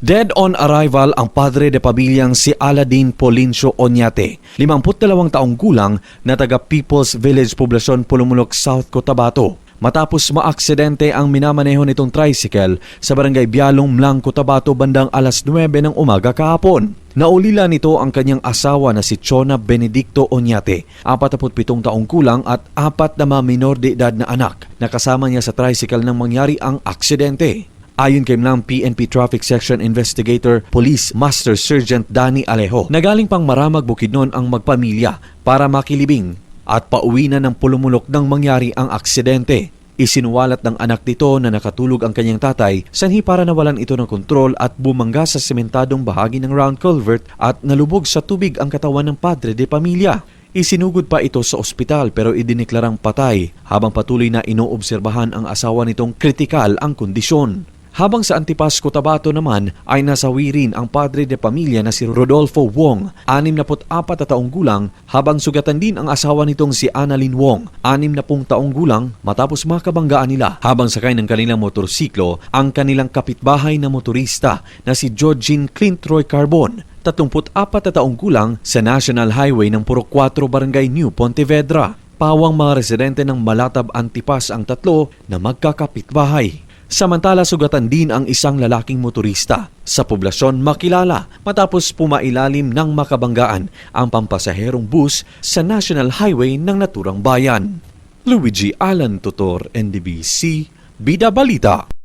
Dead on arrival ang padre de pamilyang si Aladin Polincio Onyate, 52 taong gulang na taga People's Village Poblacion Pulumulok, South Cotabato. Matapos maaksidente ang minamaneho nitong tricycle sa barangay Bialong, Mlang, Cotabato bandang alas 9 ng umaga kahapon. Naulila nito ang kanyang asawa na si Chona Benedicto Onyate, 47 taong kulang at apat na mga minor de edad na anak. Nakasama niya sa tricycle nang mangyari ang aksidente. Ayon kay Mlang PNP Traffic Section Investigator Police Master Sergeant Danny Alejo, nagaling pang maramag Bukidnon ang magpamilya para makilibing at pauwi na ng pulumulok nang mangyari ang aksidente. Isinuwalat ng anak nito na nakatulog ang kanyang tatay sanhi para nawalan ito ng kontrol at bumangga sa sementadong bahagi ng round culvert at nalubog sa tubig ang katawan ng padre de pamilya. Isinugod pa ito sa ospital pero idiniklarang patay habang patuloy na inoobserbahan ang asawa nitong kritikal ang kondisyon. Habang sa Antipas Cotabato naman ay nasawi rin ang padre de pamilya na si Rodolfo Wong, 64 na taong gulang, habang sugatan din ang asawa nitong si Annalyn Wong, 60 taong gulang, matapos makabanggaan nila habang sakay ng kanilang motorsiklo ang kanilang kapitbahay na motorista na si Georgine Clint Roy Carbon, 34 na taong gulang sa National Highway ng Purok 4 Barangay New Pontevedra. Pawang mga residente ng Malatab Antipas ang tatlo na magkakapitbahay. Samantala sugatan din ang isang lalaking motorista sa poblasyon makilala matapos pumailalim ng makabanggaan ang pampasaherong bus sa National Highway ng naturang bayan. Luigi Alan Tutor, NDBC, Bida Balita.